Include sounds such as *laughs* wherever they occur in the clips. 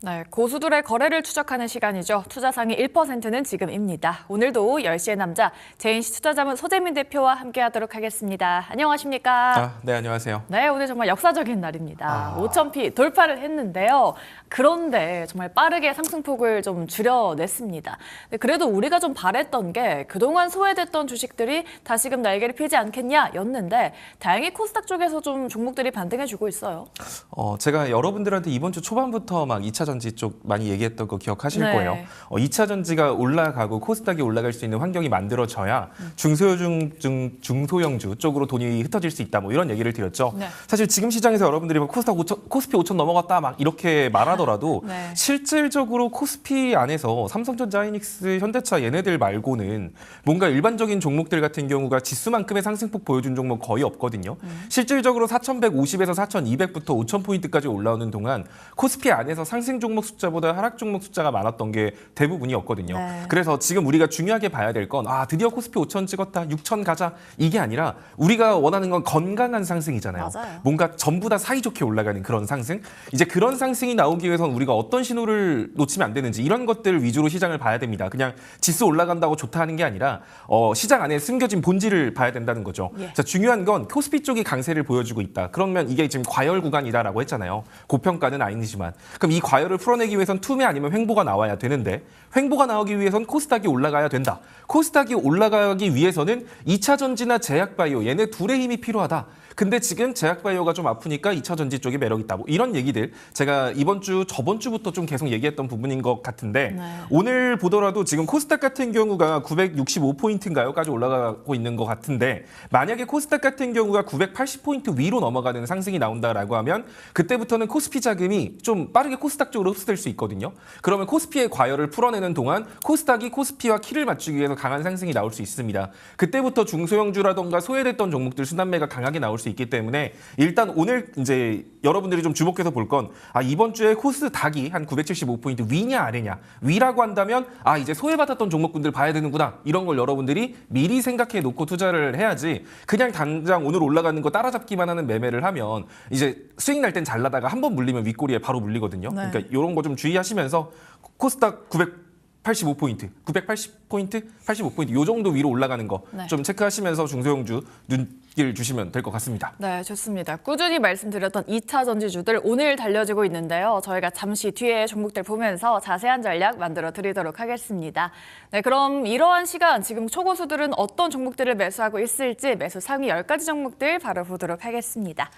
네, 고수들의 거래를 추적하는 시간이죠. 투자 상위 1%는 지금입니다. 오늘도 10시의 남자 제인시 투자자문 소재민 대표와 함께하도록 하겠습니다. 안녕하십니까? 아, 네, 안녕하세요. 네, 오늘 정말 역사적인 날입니다. 아. 5,000피 돌파를 했는데요. 그런데 정말 빠르게 상승폭을 좀 줄여냈습니다. 근데 그래도 우리가 좀 바랬던 게 그동안 소외됐던 주식들이 다시금 날개를 펴지 않겠냐 였는데 다행히 코스닥 쪽에서 좀 종목들이 반등해주고 있어요. 어, 제가 여러분들한테 이번 주 초반부터 막 2차 전지 쪽 많이 얘기했던 거 기억하실 네. 거예요. 어, 2차 전지가 올라가고 코스닥이 올라갈 수 있는 환경이 만들어져야 중소형 중 중소형주 쪽으로 돈이 흩어질 수 있다. 뭐 이런 얘기를 드렸죠. 네. 사실 지금 시장에서 여러분들이 막 코스닥 5천, 코스피 5천 넘어갔다 막 이렇게 말하더라도 *laughs* 네. 실질적으로 코스피 안에서 삼성전자, 하이닉스, 현대차 얘네들 말고는 뭔가 일반적인 종목들 같은 경우가 지수만큼의 상승폭 보여준 종목 거의 없거든요. 음. 실질적으로 4,150에서 4,200부터 5,000포인트까지 올라오는 동안 코스피 안에서 상승 종목 숫자보다 하락 종목 숫자가 많았던 게 대부분이었거든요. 네. 그래서 지금 우리가 중요하게 봐야 될 건 아, 드디어 코스피 5,000 찍었다. 6,000 가자. 이게 아니라 우리가 원하는 건 건강한 상승이잖아요. 맞아요. 뭔가 전부 다 사이좋게 올라가는 그런 상승. 이제 그런 상승이 나오기 위해서는 우리가 어떤 신호를 놓치면 안 되는지 이런 것들 위주로 시장을 봐야 됩니다. 그냥 지수 올라간다고 좋다 하는 게 아니라 어, 시장 안에 숨겨진 본질을 봐야 된다는 거죠. 예. 자, 중요한 건 코스피 쪽이 강세를 보여주고 있다. 그러면 이게 지금 과열 구간이다라고 했잖아요. 고평가는 아니지만. 그럼 이 과열 을 풀어내기 위해선 투매 아니면 횡보가 나와야 되는데 횡보가 나오기 위해선 코스닥이 올라가야 된다. 코스닥이 올라가기 위해서는 2차 전지나 제약바이오 얘네 둘의 힘이 필요하다. 근데 지금 제약바이오가 좀 아프니까 2차 전지 쪽이 매력 있다. 뭐 이런 얘기들 제가 이번 주 저번 주부터 좀 계속 얘기했던 부분인 것 같은데 네. 오늘 보더라도 지금 코스닥 같은 경우가 965포인트인가요까지 올라가고 있는 것 같은데 만약에 코스닥 같은 경우가 980포인트 위로 넘어가는 상승이 나온다라고 하면 그때부터는 코스피 자금이 좀 빠르게 코스닥 쪽으로 흡수될 수 있거든요. 그러면 코스피의 과열을 풀어내는 동안 코스닥이 코스피와 키를 맞추기 위해서 강한 상승이 나올 수 있습니다. 그때부터 중소형주라던가 소외됐던 종목들 순환매가 강하게 나올 수 있기 때문에 일단 오늘 이제 여러분들이 좀 주목해서 볼 건 아, 이번 주에 코스닥이 한 975포인트 위냐 아래냐 위라고 한다면 아 이제 소외받았던 종목군들 봐야 되는구나 이런 걸 여러분들이 미리 생각해 놓고 투자를 해야지 그냥 당장 오늘 올라가는 거 따라잡기만 하는 매매를 하면 이제 수익 날 땐 잘 나다가 한 번 물리면 윗꼬리에 바로 물리거든요. 네. 그러니까 이런 거 좀 주의하시면서 코스닥 985포인트, 980포인트, 85포인트 요 정도 위로 올라가는 거좀 네. 체크하시면서 중소형주 눈길 주시면 될 것 같습니다. 네, 좋습니다. 꾸준히 말씀드렸던 2차 전지주들 오늘 달려지고 있는데요. 저희가 잠시 뒤에 종목들 보면서 자세한 전략 만들어 드리도록 하겠습니다. 네, 그럼 이러한 시간 지금 초고수들은 어떤 종목들을 매수하고 있을지 매수 상위 10가지 종목들 바로 보도록 하겠습니다.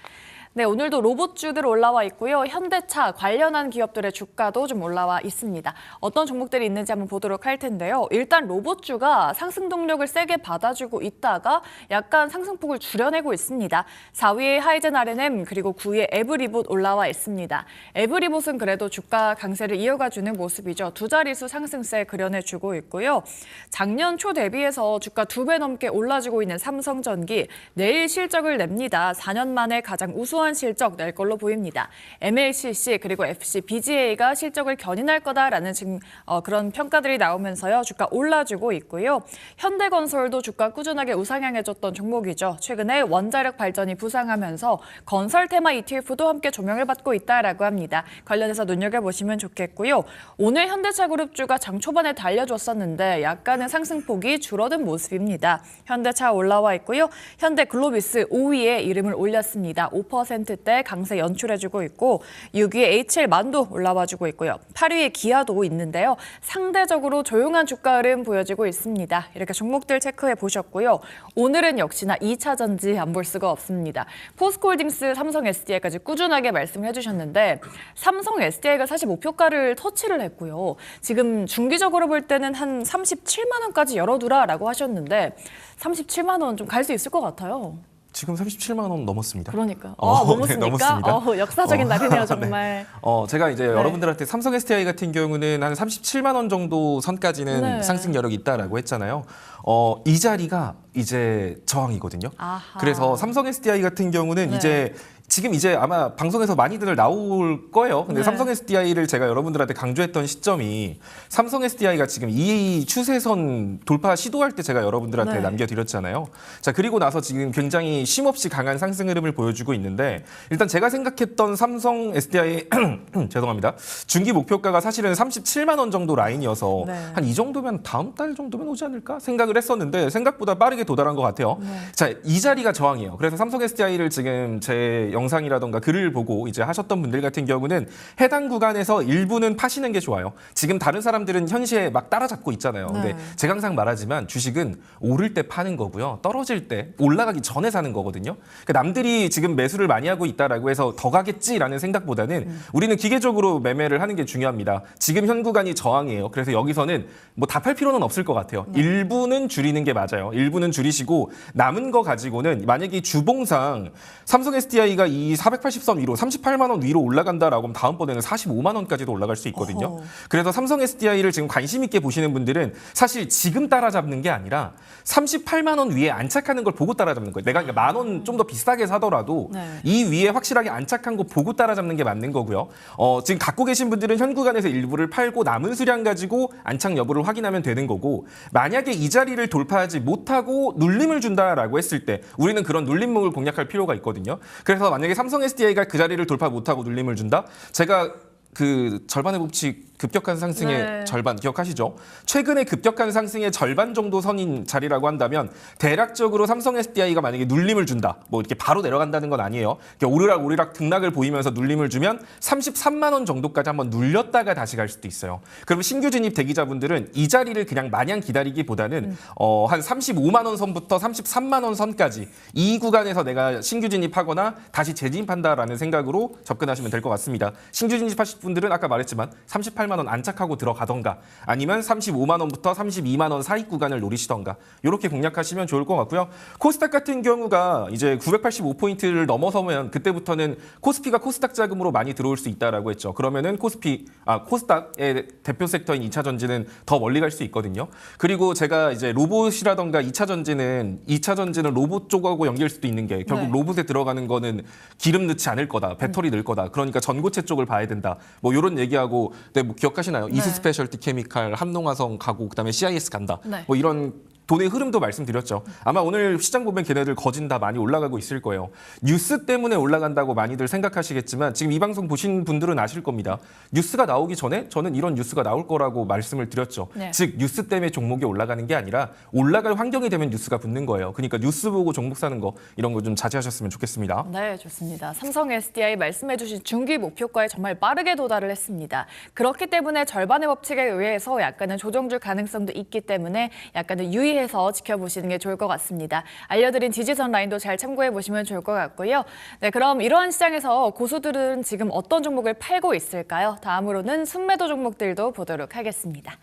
네, 오늘도 로봇주들 올라와 있고요. 현대차 관련한 기업들의 주가도 좀 올라와 있습니다. 어떤 종목들이 있는지 한번 보도록 할 텐데요. 일단 로봇주가 상승 동력을 세게 받아주고 있다가 약간 상승폭을 줄여내고 있습니다. 4위에 하이젠 R&M 그리고 9위에 에브리봇 올라와 있습니다. 에브리봇은 그래도 주가 강세를 이어가주는 모습이죠. 두 자릿수 상승세 그려내주고 있고요. 작년 초 대비해서 주가 두 배 넘게 올라주고 있는 삼성전기 내일 실적을 냅니다. 4년 만에 가장 우수한 실적 낼 걸로 보입니다. MLCC 그리고 FC, BGA가 실적을 견인할 거다라는 지금 어, 그런 평가들이 나오면서요. 주가 올라주고 있고요. 현대건설도 주가 꾸준하게 우상향해줬던 종목이죠. 최근에 원자력 발전이 부상하면서 건설 테마 ETF도 함께 조명을 받고 있다라고 합니다. 관련해서 눈여겨보시면 좋겠고요. 오늘 현대차 그룹주가 장 초반에 달려줬었는데 약간의 상승폭이 줄어든 모습입니다. 현대차 올라와 있고요. 현대 글로비스 5위에 이름을 올렸습니다. 5%대 강세 연출해주고 있고 6위에 HL 만도 올라와주고 있고요. 8위에 기아도 있는데요. 상대적으로 조용한 주가 흐름 보여지고 있습니다. 이렇게 종목들 체크해 보셨고요. 오늘은 역시나 2차 전지 안 볼 수가 없습니다. 포스코홀딩스, 삼성 SDI까지 꾸준하게 말씀해 주셨는데 삼성 SDI가 사실 목표가를 터치를 했고요. 지금 중기적으로 볼 때는 한 37만 원까지 열어두라라고 하셨는데 37만 원 좀 갈 수 있을 것 같아요. 지금 37만 원 넘었습니다. 그러니까. 어, 아, 네, 넘었습니까? 넘었습니다. 어, 역사적인 어. *laughs* 날이네요, 네. 정말. 어, 제가 이제 네. 여러분들한테 삼성 SDI 같은 경우는 한 37만 원 정도 선까지는 네. 상승 여력이 있다라고 했잖아요. 어, 이 자리가 이제 저항이거든요. 아하. 그래서 삼성 SDI 같은 경우는 네. 이제 지금 이제 아마 방송에서 많이들 나올 거예요. 근데 네. 삼성 SDI를 제가 여러분들한테 강조했던 시점이 삼성 SDI가 지금 이 추세선 돌파 시도할 때 제가 여러분들한테 네. 남겨드렸잖아요. 자 그리고 나서 지금 굉장히 쉼없이 강한 상승 흐름을 보여주고 있는데 일단 제가 생각했던 삼성 SDI *clears throat* 죄송합니다. 중기 목표가가 사실은 37만 원 정도 라인이어서 네. 한이 정도면 다음 달 정도면 오지 않을까 생각을 했었는데 생각보다 빠르게 도달한 것 같아요. 네. 자, 이 자리가 저항이에요. 그래서 삼성 SDI를 지금 제 영상 이라던가 글을 보고 이제 하셨던 분들 같은 경우는 해당 구간에서 일부는 파시는 게 좋아요. 지금 다른 사람들은 현시에 막 따라잡고 있잖아요. 근데 네. 제가 항상 말하지만 주식은 오를 때 파는 거고요. 떨어질 때 올라가기 전에 사는 거거든요. 그러니까 남들이 지금 매수를 많이 하고 있다라고 해서 더 가겠지라는 생각보다는 우리는 기계적으로 매매를 하는 게 중요합니다. 지금 현 구간이 저항이에요. 그래서 여기서는 뭐 답할 필요는 없을 것 같아요. 일부는 줄이는 게 맞아요. 일부는 줄이시고 남은 거 가지고는 만약에 이 주봉상 삼성 SDI가 이 480선 위로 38만 원 위로 올라간다라고 하면 다음번에는 45만 원까지도 올라갈 수 있거든요. 어허. 그래서 삼성 SDI를 지금 관심 있게 보시는 분들은 사실 지금 따라잡는 게 아니라 38만 원 위에 안착하는 걸 보고 따라잡는 거예요. 내가 만원 좀 더 비싸게 사더라도 네. 이 위에 확실하게 안착한 거 보고 따라잡는 게 맞는 거고요. 어, 지금 갖고 계신 분들은 현 구간에서 일부를 팔고 남은 수량 가지고 안착 여부를 확인하면 되는 거고 만약에 이 자리를 돌파하지 못하고 눌림을 준다라고 했을 때 우리는 그런 눌림목을 공략할 필요가 있거든요. 그래서 만약에 삼성 SDI가 그 자리를 돌파 못하고 눌림을 준다? 제가 그 절반의 법칙 급격한 상승의 네. 절반 기억하시죠? 최근에 급격한 상승의 절반 정도 선인 자리라고 한다면 대략적으로 삼성 SDI가 만약에 눌림을 준다. 뭐 이렇게 바로 내려간다는 건 아니에요. 이렇게 오르락 오르락 등락을 보이면서 눌림을 주면 33만 원 정도까지 한번 눌렸다가 다시 갈 수도 있어요. 그럼 신규 진입 대기자분들은 이 자리를 그냥 마냥 기다리기보다는 어, 한 35만 원 선부터 33만 원 선까지 이 구간에서 내가 신규 진입하거나 다시 재진입한다라는 생각으로 접근하시면 될 것 같습니다. 신규 진입하실 분들은 아까 말했지만 38만 원 안착하고 들어가던가 아니면 35만 원부터 32만 원 사이 구간을 노리시던가 이렇게 공략하시면 좋을 것 같고요. 코스닥 같은 경우가 이제 985포인트를 넘어서면 그때부터는 코스피가 코스닥 자금으로 많이 들어올 수 있다라고 했죠. 그러면은 코스피 아 코스닥의 대표 섹터인 2차 전지는 더 멀리 갈 수 있거든요. 그리고 제가 이제 로봇이라던가 2차 전지는 2차 전지는 로봇 쪽하고 연결 수도 있는 게 결국 네. 로봇에 들어가는 거는 기름 넣지 않을 거다. 배터리 넣을 거다. 그러니까 전고체 쪽을 봐야 된다. 뭐 이런 얘기하고 네, 뭐 기억하시나요? 네. 이스 스페셜티 케미칼, 함농화성 가고 그다음에 CIS 간다. 네. 뭐 이런 돈의 흐름도 말씀드렸죠. 아마 오늘 시장 보면 걔네들 거진 다 많이 올라가고 있을 거예요. 뉴스 때문에 올라간다고 많이들 생각하시겠지만 지금 이 방송 보신 분들은 아실 겁니다. 뉴스가 나오기 전에 저는 이런 뉴스가 나올 거라고 말씀을 드렸죠. 네. 즉 뉴스 때문에 종목이 올라가는 게 아니라 올라갈 환경이 되면 뉴스가 붙는 거예요. 그러니까 뉴스 보고 종목 사는 거 이런 거 좀 자제하셨으면 좋겠습니다. 네, 좋습니다. 삼성 SDI 말씀해 주신 중기 목표가에 정말 빠르게 도달을 했습니다. 그렇기 때문에 절반의 법칙에 의해서 약간은 조정줄 가능성도 있기 때문에 약간은 유의해서 지켜보시는 게 좋을 것 같습니다. 알려드린 지지선 라인도 잘 참고해 보시면 좋을 것 같고요. 네, 그럼 이러한 시장에서 고수들은 지금 어떤 종목을 팔고 있을까요? 다음으로는 순매도 종목들도 보도록 하겠습니다.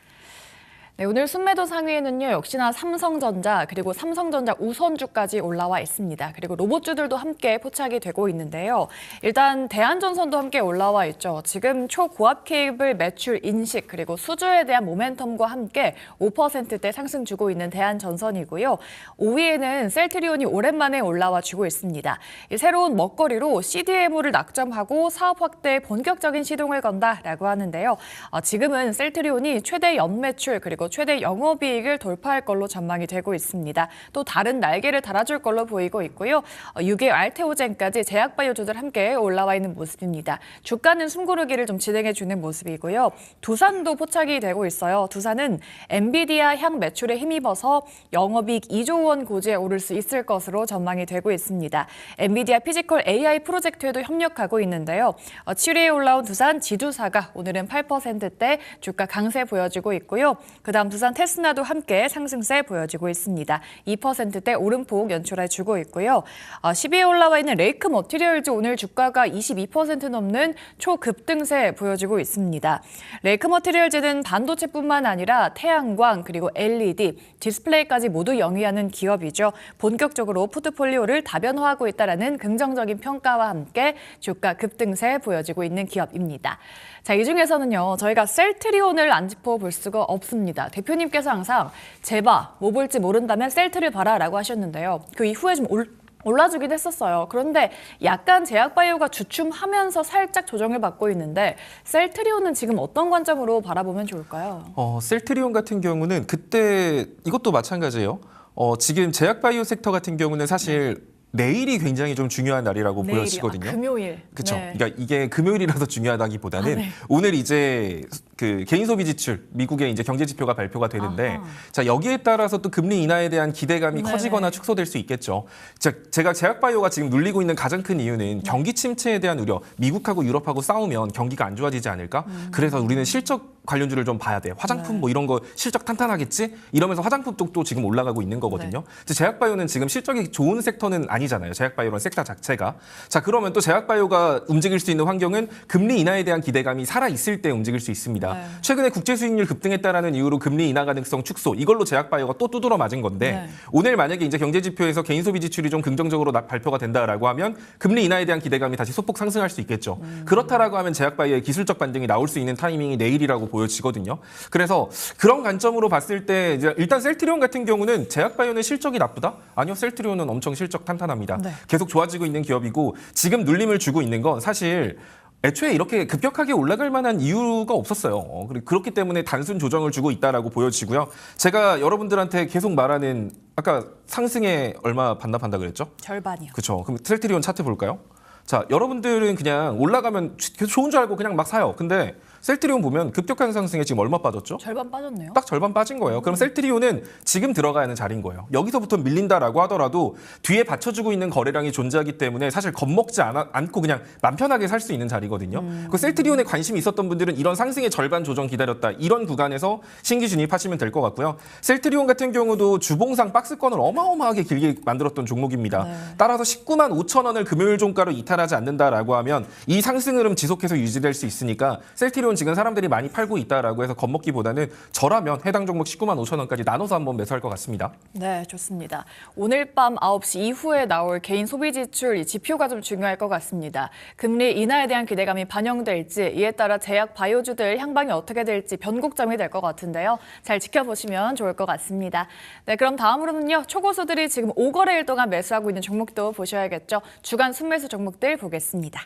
네, 오늘 순매도 상위에는요 역시나 삼성전자 그리고 삼성전자 우선주까지 올라와 있습니다. 그리고 로봇주들도 함께 포착이 되고 있는데요. 일단 대한전선도 함께 올라와 있죠. 지금 초고압 케이블 매출 인식 그리고 수주에 대한 모멘텀과 함께 5%대 상승 주고 있는 대한전선이고요. 5위에는 셀트리온이 오랜만에 올라와 주고 있습니다. 이 새로운 먹거리로 CDMO를 낙점하고 사업 확대에 본격적인 시동을 건다라고 하는데요. 어, 지금은 셀트리온이 최대 연매출 그리고 최대 영업이익을 돌파할 걸로 전망이 되고 있습니다. 또 다른 날개를 달아줄 걸로 보이고 있고요. 어, 6위 알테오젠까지 제약바이오주들 함께 올라와 있는 모습입니다. 주가는 숨고르기를 좀 진행해 주는 모습이고요. 두산도 포착이 되고 있어요. 두산은 엔비디아 향 매출에 힘입어서 영업이익 2조 원 고지에 오를 수 있을 것으로 전망이 되고 있습니다. 엔비디아 피지컬 AI 프로젝트에도 협력하고 있는데요. 어, 7위에 올라온 두산 지주사가 오늘은 8%대 주가 강세 보여주고 있고요. 그다음 두산 테스나도 함께 상승세 보여주고 있습니다. 2%대 오름폭 연출해 주고 있고요. 어, 10위에 올라와 있는 레이크 머티리얼즈 오늘 주가가 22% 넘는 초급등세 보여주고 있습니다. 레이크 머티리얼즈는 반도체뿐만 아니라 태양광 그리고 LED, 디스플레이까지 모두 영위하는 기업이죠. 본격적으로 포트폴리오를 다변화하고 있다라는 긍정적인 평가와 함께 주가 급등세 보여지고 있는 기업입니다. 자, 이 중에서는요, 저희가 셀트리온을 안 짚어 볼 수가 없습니다. 대표님께서 항상 제바, 뭐 볼지 모른다면 셀트를 봐라 라고 하셨는데요. 그 이후에 좀 올, 올라주긴 했었어요. 그런데 약간 제약바이오가 주춤하면서 살짝 조정을 받고 있는데 셀트리온은 지금 어떤 관점으로 바라보면 좋을까요? 어, 셀트리온 같은 경우는 그때 이것도 마찬가지예요. 어, 지금 제약바이오 섹터 같은 경우는 사실 내일이 굉장히 좀 중요한 날이라고 내일이, 보여지거든요. 아, 금요일. 그렇죠. 네. 그러니까 이게 금요일이라서 중요하다기보다는 아, 네. 오늘 이제 그 개인 소비 지출 미국의 이제 경제 지표가 발표가 되는데 아하. 자 여기에 따라서 또 금리 인하에 대한 기대감이 네네. 커지거나 축소될 수 있겠죠. 자, 제가 제약바이오가 지금 눌리고 있는 가장 큰 이유는 경기 침체에 대한 우려. 미국하고 유럽하고 싸우면 경기가 안 좋아지지 않을까? 그래서 우리는 실적 관련주를 좀 봐야 돼. 화장품 음. 네. 뭐 이런 거 실적 탄탄하겠지? 이러면서 화장품 쪽도 지금 올라가고 있는 거거든요. 근데 제약바이오는 지금 실적이 좋은 섹터는 아니잖아요. 제약바이오는 섹터 자체가. 자, 그러면 또 제약바이오가 움직일 수 있는 환경은 금리 인하에 대한 기대감이 살아 있을 때 움직일 수 있습니다. 네. 최근에 국제 수익률 급등했다라는 이유로 금리 인하 가능성 축소. 이걸로 제약바이오가 또 두드러 맞은 건데 네. 오늘 만약에 이제 경제 지표에서 개인 소비 지출이 좀 긍정적으로 나- 발표가 된다라고 하면 금리 인하에 대한 기대감이 다시 소폭 상승할 수 있겠죠. 음. 그렇다라고 하면 제약바이오의 기술적 반등이 나올 수 있는 타이밍이 내일이라고 보여지거든요. 그래서 그런 관점으로 봤을 때 이제 일단 셀트리온 같은 경우는 제약바이오는 실적이 나쁘다? 아니요, 셀트리온은 엄청 실적 탄탄합니다. 네. 계속 좋아지고 있는 기업이고 지금 눌림을 주고 있는 건 사실 애초에 이렇게 급격하게 올라갈 만한 이유가 없었어요. 어, 그렇기 때문에 단순 조정을 주고 있다라고 보여지고요. 제가 여러분들한테 계속 말하는 아까 상승에 얼마 반납한다 그랬죠? 절반이요. 그렇죠. 그럼 셀트리온 차트 볼까요? 자, 여러분들은 그냥 올라가면 계속 좋은 줄 알고 그냥 막 사요. 근데 셀트리온 보면 급격한 상승에 지금 얼마 빠졌죠? 절반 빠졌네요. 딱 절반 빠진 거예요. 그럼 셀트리온은 지금 들어가야 하는 자리인 거예요. 여기서부터 밀린다라고 하더라도 뒤에 받쳐주고 있는 거래량이 존재하기 때문에 사실 겁먹지 않아, 않고 그냥 맘 편하게 살 수 있는 자리거든요. 그 셀트리온에 관심이 있었던 분들은 이런 상승의 절반 조정 기다렸다. 이런 구간에서 신규 진입하시면 될 것 같고요. 셀트리온 같은 경우도 주봉상 박스권을 어마어마하게 길게 만들었던 종목입니다. 네. 따라서 19만 5천 원을 금요일 종가로 이탈하지 않는다라고 하면 이 상승 흐름 지속해서 유지될 수 있으니까 셀트리온 지금 사람들이 많이 팔고 있다라고 해서 겁먹기보다는 저라면 해당 종목 19만 5천 원까지 나눠서 한번 매수할 것 같습니다. 네, 좋습니다. 오늘 밤 9시 이후에 나올 개인 소비 지출 이 지표가 좀 중요할 것 같습니다. 금리 인하에 대한 기대감이 반영될지 이에 따라 제약 바이오주들 향방이 어떻게 될지 변곡점이 될 것 같은데요. 잘 지켜보시면 좋을 것 같습니다. 네, 그럼 다음으로는요. 초고수들이 지금 5거래일 동안 매수하고 있는 종목도 보셔야겠죠. 주간 순매수 종목들 보겠습니다.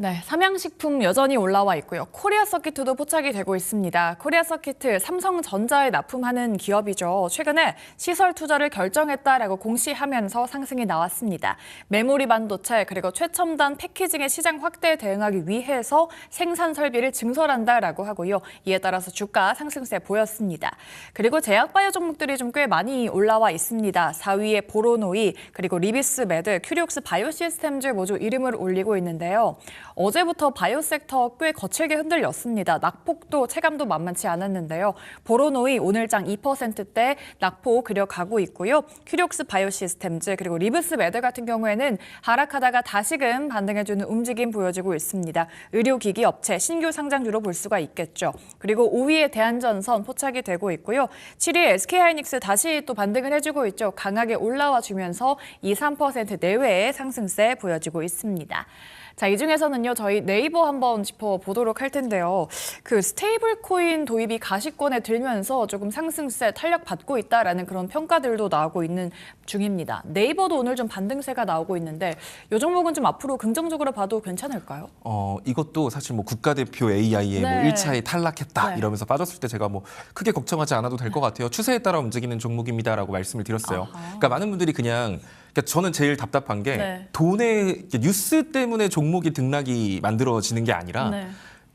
네, 삼양식품 여전히 올라와 있고요. 코리아 서키트도 포착이 되고 있습니다. 코리아 서키트 삼성전자에 납품하는 기업이죠. 최근에 시설 투자를 결정했다라고 공시하면서 상승이 나왔습니다. 메모리 반도체 그리고 최첨단 패키징의 시장 확대에 대응하기 위해서 생산 설비를 증설한다라고 하고요. 이에 따라서 주가 상승세 보였습니다. 그리고 제약바이오 종목들이 좀 꽤 많이 올라와 있습니다. 4위에 보로노이 그리고 리비스 메드, 큐리옥스 바이오시스템즈 모두 이름을 올리고 있는데요. 어제부터 바이오 섹터 꽤 거칠게 흔들렸습니다. 낙폭도 체감도 만만치 않았는데요. 보로노이 오늘장 2%대 낙폭 그려가고 있고요. 큐리옥스 바이오 시스템즈 그리고 리브스 메드 같은 경우에는 하락하다가 다시금 반등해주는 움직임 보여지고 있습니다. 의료기기 업체 신규 상장주로 볼 수가 있겠죠. 그리고 5위에 대한전선 포착이 되고 있고요. 7위에 SK하이닉스 다시 또 반등을 해주고 있죠. 강하게 올라와 주면서 2, 3% 내외의 상승세 보여지고 있습니다. 자, 이 중에서는요, 저희 네이버 한번 짚어보도록 할 텐데요. 그 스테이블 코인 도입이 가시권에 들면서 조금 상승세 탄력 받고 있다라는 그런 평가들도 나오고 있는 중입니다. 네이버도 오늘 좀 반등세가 나오고 있는데, 이 종목은 좀 앞으로 긍정적으로 봐도 괜찮을까요? 어, 이것도 사실 뭐 국가대표 AI에 뭐 네. 1차에 탈락했다 네. 이러면서 빠졌을 때 제가 뭐 크게 걱정하지 않아도 될 것 같아요. 추세에 따라 움직이는 종목입니다라고 말씀을 드렸어요. 아하. 그러니까 많은 분들이 그냥 그러니까 저는 제일 답답한 게 네. 돈의 뉴스 때문에 종목이 등락이 만들어지는 게 아니라 네.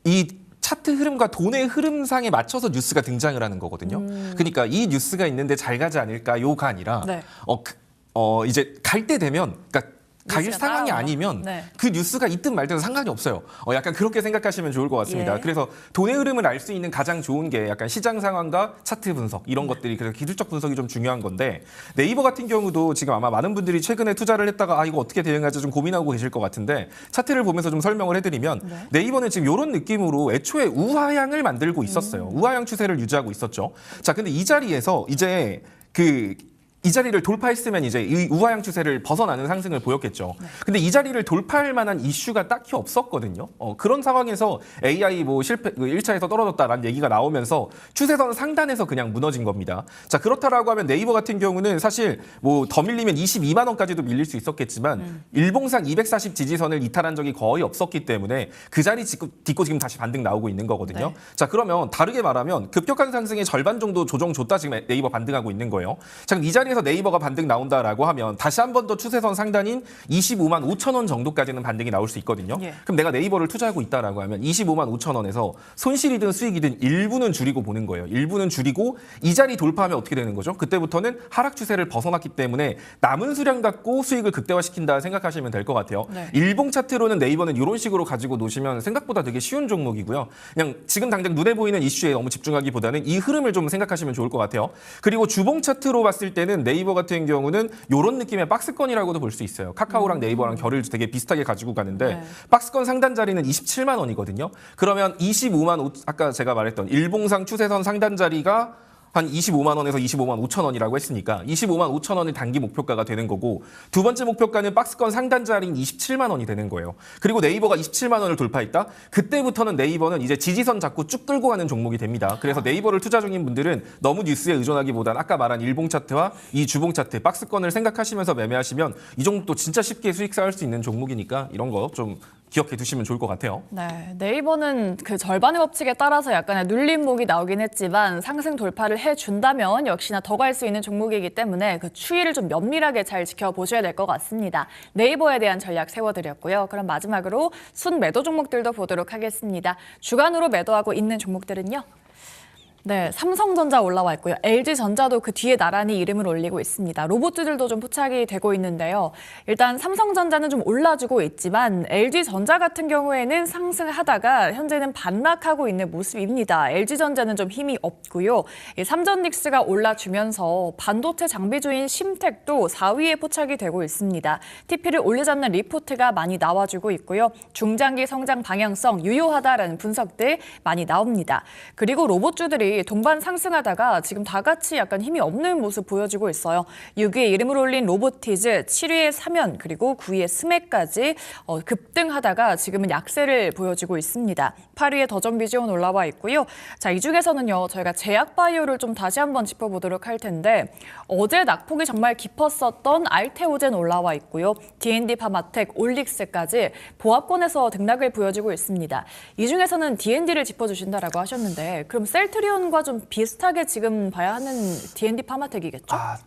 이 차트 흐름과 돈의 흐름상에 맞춰서 뉴스가 등장을 하는 거거든요. 그러니까 이 뉴스가 있는데 잘 가지 않을까 요가 아니라 네. 어, 그, 어 이제 갈 때 되면 그러니까 갈 뉴스가 상황이 따라오나? 아니면 네. 그 뉴스가 있든 말든 상관이 없어요. 어, 약간 그렇게 생각하시면 좋을 것 같습니다. 예. 그래서 돈의 흐름을 알 수 있는 가장 좋은 게 약간 시장 상황과 차트 분석 이런 것들이 그래서 기술적 분석이 좀 중요한 건데 네이버 같은 경우도 지금 아마 많은 분들이 최근에 투자를 했다가 아 이거 어떻게 대응하지 좀 고민하고 계실 것 같은데 차트를 보면서 좀 설명을 해드리면 네. 네이버는 지금 이런 느낌으로 애초에 우하향을 만들고 있었어요. 우하향 추세를 유지하고 있었죠. 자, 근데 이 자리에서 이제 그 이 자리를 돌파했으면 이제 이 우하향 추세를 벗어나는 상승을 보였겠죠. 근데 이 자리를 돌파할 만한 이슈가 딱히 없었거든요. 어, 그런 상황에서 AI 뭐 실패, 그 1차에서 떨어졌다라는 얘기가 나오면서 추세선 상단에서 그냥 무너진 겁니다. 자, 그렇다라고 하면 네이버 같은 경우는 사실 뭐 더 밀리면 22만 원까지도 밀릴 수 있었겠지만 일봉상 240 지지선을 이탈한 적이 거의 없었기 때문에 그 자리 딛고, 딛고 지금 다시 반등 나오고 있는 거거든요. 네. 자, 그러면 다르게 말하면 급격한 상승의 절반 정도 조정 줬다 지금 네이버 반등하고 있는 거예요. 자, 그럼 이 자리 에서 네이버가 반등 나온다라고 하면 다시 한 번 더 추세선 상단인 25만 5천 원 정도까지는 반등이 나올 수 있거든요. 예. 그럼 내가 네이버를 투자하고 있다라고 하면 25만 5천 원에서 손실이든 수익이든 일부는 줄이고 보는 거예요. 일부는 줄이고 이 자리 돌파하면 어떻게 되는 거죠? 그때부터는 하락 추세를 벗어났기 때문에 남은 수량 갖고 수익을 극대화시킨다 생각하시면 될 것 같아요. 네. 일봉 차트로는 네이버는 이런 식으로 가지고 놓으시면 생각보다 되게 쉬운 종목이고요. 그냥 지금 당장 눈에 보이는 이슈에 너무 집중하기보다는 이 흐름을 좀 생각하시면 좋을 것 같아요. 그리고 주봉 차트로 봤을 때는 네이버 같은 경우는 이런 느낌의 박스권이라고도 볼 수 있어요. 카카오랑 네이버랑 결을 되게 비슷하게 가지고 가는데 네. 박스권 상단 자리는 27만 원이거든요. 그러면 25만 5, 아까 제가 말했던 일봉상 추세선 상단 자리가 한 25만 원에서 25만 5천 원이라고 했으니까 25만 5천 원이 단기 목표가가 되는 거고 두 번째 목표가는 박스권 상단 자리인 27만 원이 되는 거예요. 그리고 네이버가 27만 원을 돌파했다. 그때부터는 네이버는 이제 지지선 잡고 쭉 끌고 가는 종목이 됩니다. 그래서 네이버를 투자 중인 분들은 너무 뉴스에 의존하기보단 아까 말한 일봉 차트와 이 주봉 차트 박스권을 생각하시면서 매매하시면 이 종목도 진짜 쉽게 수익 쌓을 수 있는 종목이니까 이런 거 좀 기억해 두시면 좋을 것 같아요. 네, 네이버는 그 절반의 법칙에 따라서 약간의 눌림목이 나오긴 했지만 상승 돌파를 해준다면 역시나 더 갈 수 있는 종목이기 때문에 그 추이를 좀 면밀하게 잘 지켜보셔야 될 것 같습니다. 네이버에 대한 전략 세워드렸고요. 그럼 마지막으로 순 매도 종목들도 보도록 하겠습니다. 주간으로 매도하고 있는 종목들은요. 네, 삼성전자 올라와 있고요. LG전자도 그 뒤에 나란히 이름을 올리고 있습니다. 로봇들도 좀 포착이 되고 있는데요. 일단 삼성전자는 좀 올라주고 있지만 LG전자 같은 경우에는 상승하다가 현재는 반락하고 있는 모습입니다. LG전자는 좀 힘이 없고요. 이 삼전닉스가 올라주면서 반도체 장비주인 심텍도 4위에 포착이 되고 있습니다. TP를 올려잡는 리포트가 많이 나와주고 있고요. 중장기 성장 방향성 유효하다라는 분석들 많이 나옵니다. 그리고 로봇주들이 동반 상승하다가 지금 다 같이 약간 힘이 없는 모습 보여주고 있어요. 6위에 이름을 올린 로보티즈, 7위에 사면, 그리고 9위에 스맥까지 어, 급등하다가 지금은 약세를 보여주고 있습니다. 8위에 더전비지온 올라와 있고요. 자, 이 중에서는요, 저희가 제약바이오를 좀 다시 한번 짚어보도록 할 텐데, 어제 낙폭이 정말 깊었었던 알테오젠 올라와 있고요. D&D 파마텍, 올릭스까지 보합권에서 등락을 보여주고 있습니다. 이 중에서는 D&D를 짚어주신다라고 하셨는데, 그럼 셀트리온 과 좀 비슷하게 지금 봐야 하는 D&D 파마텍이겠죠? 아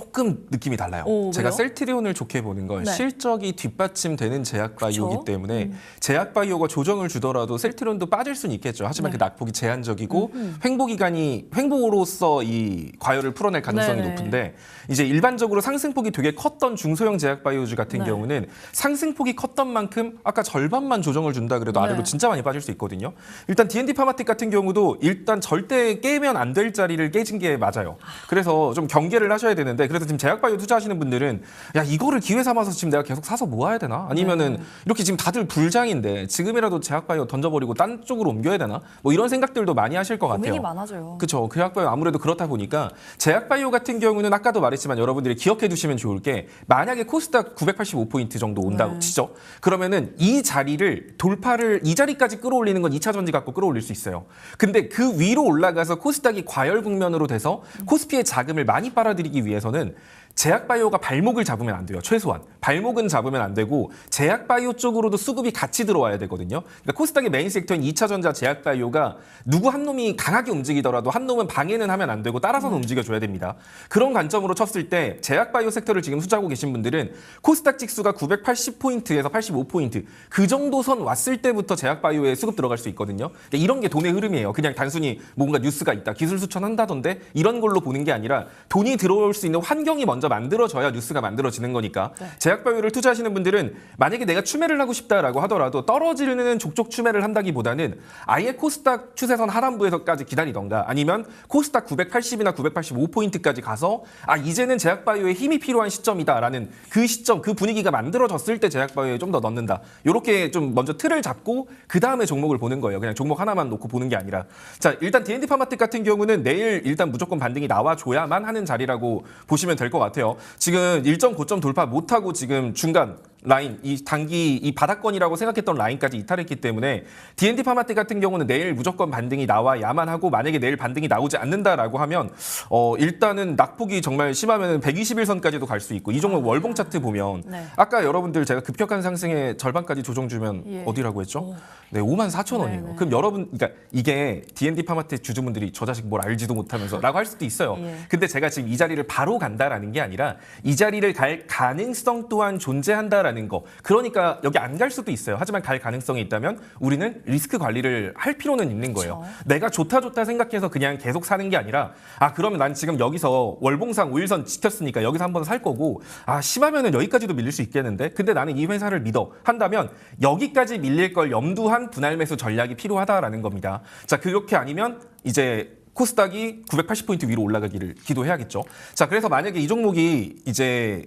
조금 느낌이 달라요. 오, 제가? 셀트리온을 좋게 보는 건 네. 실적이 뒷받침되는 제약바이오이기 그쵸? 음. 때문에 제약바이오가 조정을 주더라도 셀트리온도 빠질 수는 있겠죠. 하지만 네. 그 낙폭이 제한적이고 횡보 기간이 횡보로서 이 과열을 풀어낼 가능성이 네네. 높은데 이제 일반적으로 상승폭이 되게 컸던 중소형 제약바이오주 같은 네. 경우는 상승폭이 컸던 만큼 아까 절반만 조정을 준다 그래도 네. 아래로 진짜 많이 빠질 수 있거든요. 일단 D&D 파마틱 같은 경우도 일단 절대 깨면 안 될 자리를 깨진 게 맞아요. 그래서 좀 경계를 하셔야 되는데 그래서 지금 제약바이오 투자하시는 분들은 야 이거를 기회 삼아서 지금 내가 계속 사서 모아야 되나? 아니면은 네. 이렇게 지금 다들 불장인데 지금이라도 제약바이오 던져버리고 딴 쪽으로 옮겨야 되나? 뭐 이런 생각들도 많이 하실 것 고민이 같아요. 많아져요. 그렇죠. 제약바이오 아무래도 그렇다 보니까 제약바이오 같은 경우는 아까도 말했지만 여러분들이 기억해 두시면 좋을 게 만약에 코스닥 985포인트 정도 온다고 네. 치죠. 그러면은 이 자리를 돌파를 이 자리까지 끌어올리는 건 2차 전지 갖고 끌어올릴 수 있어요. 근데 그 위로 올라가서 코스닥이 과열 국면으로 돼서 코스피의 자금을 많이 빨아들이기 위해서 는 제약바이오가 발목을 잡으면 안 돼요. 최소한 발목은 잡으면 안 되고 제약바이오 쪽으로도 수급이 같이 들어와야 되거든요. 그러니까 코스닥의 메인 섹터인 2차 전자 제약바이오가 누구 한 놈이 강하게 움직이더라도 한 놈은 방해는 하면 안 되고 따라서는 움직여줘야 됩니다. 그런 관점으로 쳤을 때 제약바이오 섹터를 지금 투자하고 계신 분들은 코스닥 지수가 980포인트에서 85포인트 그 정도 선 왔을 때부터 제약바이오에 수급 들어갈 수 있거든요. 그러니까 이런 게 돈의 흐름이에요. 그냥 단순히 뭔가 뉴스가 있다, 기술 수천한다던데 이런 걸로 보는 게 아니라 돈이 들어올 수 있는 환경이 먼저 먼저 만들어져야 뉴스가 만들어지는 거니까 네. 제약바이오를 투자하시는 분들은 만약에 내가 추매를 하고 싶다라고 하더라도 떨어지는 족족 추매를 한다기보다는 아예 코스닥 추세선 하단부에서까지 기다리던가 아니면 코스닥 980이나 985포인트까지 가서 아 이제는 제약바이오에 힘이 필요한 시점이다라는 그 시점 그 분위기가 만들어졌을 때 제약바이오에 좀 더 넣는다. 이렇게 좀 먼저 틀을 잡고 그 다음에 종목을 보는 거예요. 그냥 종목 하나만 놓고 보는 게 아니라. 자 일단 D&D 파마텍 같은 경우는 내일 일단 무조건 반등이 나와줘야만 하는 자리라고 보시면 될 것 같아요 지금 일정 고점 돌파 못하고 지금 중간 라인 이 단기 이 바닥권이라고 생각했던 라인까지 이탈했기 때문에 D&D 파마텍 같은 경우는 내일 무조건 반등이 나와야만 하고 만약에 내일 반등이 나오지 않는다라고 하면 어 일단은 낙폭이 정말 심하면 121선까지도 갈 수 있고 이 종목 월봉 차트 보면 네. 아까 여러분들 제가 급격한 상승에 절반까지 조정 주면 예. 어디라고 했죠? 네, 5만 4천 원이에요. 네, 네. 그럼 여러분, 그러니까 이게 D&D 파마텍 주주분들이 저 자식 뭘 알지도 못하면서라고 할 수도 있어요. 예. 근데 제가 지금 이 자리를 바로 간다라는 게 아니라 이 자리를 갈 가능성 또한 존재한다 라는 거. 그러니까 여기 안 갈 수도 있어요. 하지만 갈 가능성이 있다면 우리는 리스크 관리를 할 필요는 있는 거예요. 그렇죠. 내가 좋다 좋다 생각해서 그냥 계속 사는 게 아니라 아 그러면 난 지금 여기서 월봉상 5일선 지켰으니까 여기서 한번 살 거고 아 심하면은 여기까지도 밀릴 수 있겠는데 근데 나는 이 회사를 믿어 한다면 여기까지 밀릴 걸 염두한 분할 매수 전략이 필요하다라는 겁니다. 자 그렇게 아니면 이제 코스닥이 980포인트 위로 올라가기를 기도해야겠죠. 자 그래서 만약에 이 종목이 이제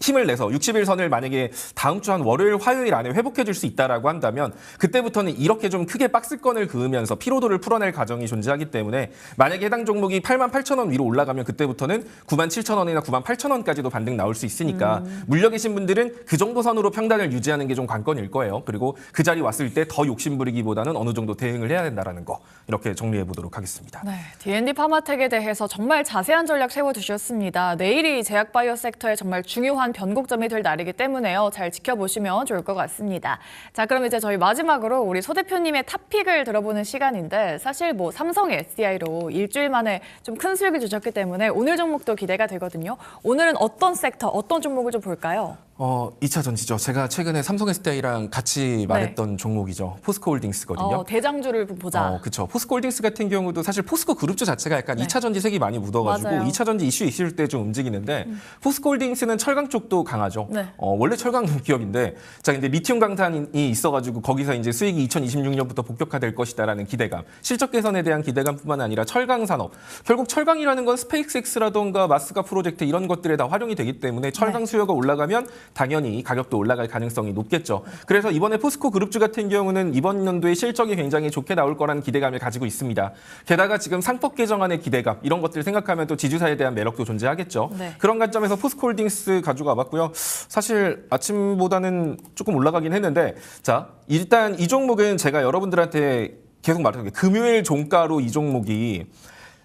힘을 내서 60일 선을 만약에 다음 주 한 월요일, 화요일 안에 회복해 줄 수 있다라고 한다면 그때부터는 이렇게 좀 크게 박스권을 그으면서 피로도를 풀어낼 과정이 존재하기 때문에 만약에 해당 종목이 8만 8천 원 위로 올라가면 그때부터는 9만 7천 원이나 9만 8천 원까지도 반등 나올 수 있으니까 물려 계신 분들은 그 정도 선으로 평단을 유지하는 게 좀 관건일 거예요. 그리고 그 자리 왔을 때 더 욕심 부리기보다는 어느 정도 대응을 해야 된다라는 거 이렇게 정리해 보도록 하겠습니다. 네, D&D 파마텍에 대해서 정말 자세한 전략 세워두셨습니다. 내일이 제약바이오 섹터의 정말 중요한 변곡점이 될 날이기 때문에요. 잘 지켜보시면 좋을 것 같습니다. 자, 그럼 이제 저희 마지막으로 우리 소 대표님의 탑픽을 들어보는 시간인데 사실 뭐 삼성 SDI로 일주일 만에 좀 큰 수익을 주셨기 때문에 오늘 종목도 기대가 되거든요. 오늘은 어떤 섹터, 어떤 종목을 좀 볼까요? 어, 2차 전지죠. 제가 최근에 삼성 SDI랑 같이 말했던 종목이죠. 포스코 홀딩스거든요. 어, 대장주를 보자. 어, 그쵸. 포스코 홀딩스 같은 경우도 사실 포스코 그룹주 자체가 약간 네. 이 2차 전지 색이 많이 묻어가지고 맞아요. 음. 2차 전지 이슈 있을 때 좀 움직이는데 포스코 홀딩스는 철강 쪽도 강하죠. 네. 어, 원래 철강 *laughs* 기업인데 자 근데 리튬 강탄이 있어가지고 거기서 이제 수익이 2026년부터 복격화될 것이다라는 기대감, 실적 개선에 대한 기대감뿐만 아니라 철강 산업, 결국 철강이라는 건 스페이스X라던가 마스가 프로젝트 이런 것들에 다 활용이 되기 때문에 철강 네. 수요가 올라가면 당연히 가격도 올라갈 가능성이 높겠죠. 그래서 이번에 포스코 그룹주 같은 경우는 이번 연도에 실적이 굉장히 좋게 나올 거라는 기대감을 가지고 있습니다. 게다가 지금 상법 개정안의 기대감 이런 것들 생각하면 또 지주사에 대한 매력도 존재하겠죠. 네. 그런 관점에서 포스코홀딩스 가지고 와봤고요. 사실 아침보다는 조금 올라가긴 했는데 자 일단 이 종목은 제가 여러분들한테 계속 말했던 게 금요일 종가로 이 종목이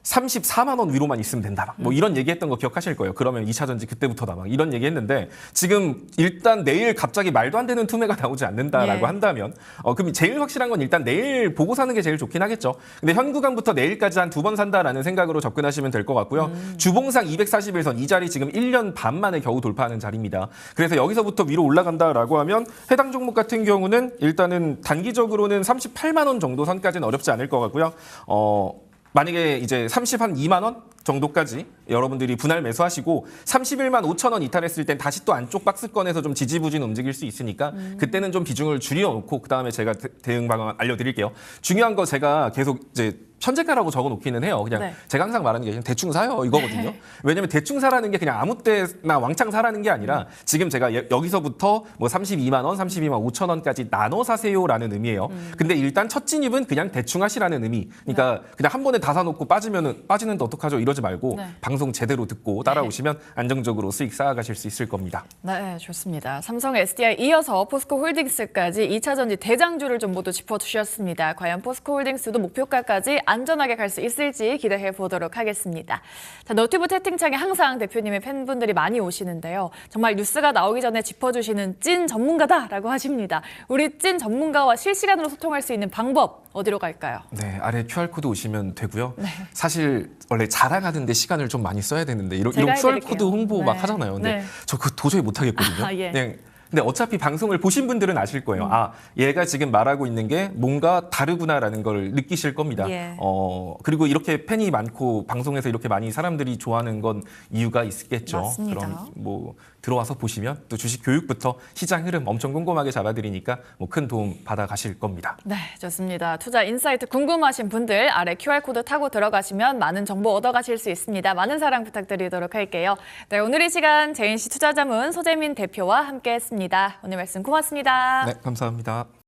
34만 원 위로만 있으면 된다. 막. 뭐 이런 얘기했던 거 기억하실 거예요. 그러면 2차 전지 그때부터다. 막 이런 얘기했는데 지금 일단 내일 갑자기 말도 안 되는 투매가 *laughs* 나오지 않는다라고 예. 한다면 어 그럼 제일 확실한 건 일단 내일 보고 사는 게 제일 좋긴 하겠죠. 근데 현 구간부터 내일까지 한 두 번 산다라는 생각으로 접근하시면 될 것 같고요. 주봉상 241선 이 자리 지금 1년 반 만에 겨우 돌파하는 자리입니다. 그래서 여기서부터 위로 올라간다라고 하면 해당 종목 같은 경우는 일단은 단기적으로는 38만 원 정도 선까지는 어렵지 않을 것 같고요. 어 만약에 이제 30 한 2만 원 정도까지 여러분들이 분할 매수하시고 31만 5천 원 이탈했을 땐 다시 또 안쪽 박스권에서 좀 지지부진 움직일 수 있으니까 그때는 좀 비중을 줄여놓고 그 다음에 제가 대- 대응 방안 알려드릴게요. 중요한 거 제가 계속 이제 현재가라고 적어놓기는 해요. 그냥 네. 제가 항상 말하는 게 그냥 대충 사요 이거거든요. 왜냐면 대충 사라는 게 그냥 아무 때나 왕창 사라는 게 아니라 지금 제가 여- 여기서부터 뭐 32만 원, 32만 5천 원까지 나눠 사세요라는 의미예요. 근데 일단 첫 진입은 그냥 대충 하시라는 의미. 그러니까 그냥 한 번에 다 사놓고 빠지면은 빠지는데 어떡하죠? 이러지 말고 네. 방송 제대로 듣고 따라오시면 안정적으로 수익 쌓아가실 수 있을 겁니다. 네, 좋습니다. 삼성 SDI 이어서 포스코 홀딩스까지 2차 전지 대장주를 좀 모두 짚어주셨습니다. 과연 포스코 홀딩스도 목표가까지 안전하게 갈 수 있을지 기대해 보도록 하겠습니다. 자, 너튜브 채팅창에 항상 대표님의 팬분들이 많이 오시는데요. 정말 뉴스가 나오기 전에 짚어주시는 찐 전문가다라고 하십니다. 우리 찐 전문가와 실시간으로 소통할 수 있는 방법 어디로 갈까요? 네, 아래 QR 코드 오시면 되고요. 네. 사실 원래 자랑하는데 시간을 좀 많이 써야 되는데 이런, 이런 QR 해드릴게요. 코드 홍보 막 네. 하잖아요. 근데 네. 저 그거 도저히 못 하겠거든요. 아, 예. 그냥 근데 어차피 방송을 보신 분들은 아실 거예요. 아, 얘가 지금 말하고 있는 게 뭔가 다르구나라는 걸 느끼실 겁니다. 예. 어, 그리고 이렇게 팬이 많고 방송에서 이렇게 많이 사람들이 좋아하는 건 이유가 있겠죠. 맞습니다. 그럼 뭐 들어와서 보시면 또 주식 교육부터 시장 흐름 엄청 꼼꼼하게 잡아드리니까 뭐 큰 도움 받아 가실 겁니다. 네, 좋습니다. 투자 인사이트 궁금하신 분들 아래 QR코드 타고 들어가시면 많은 정보 얻어가실 수 있습니다. 많은 사랑 부탁드리도록 할게요. 네, 오늘 이 시간 제인시 투자자문 소재민 대표와 함께했습니다. 오늘 말씀 고맙습니다. 네, 감사합니다.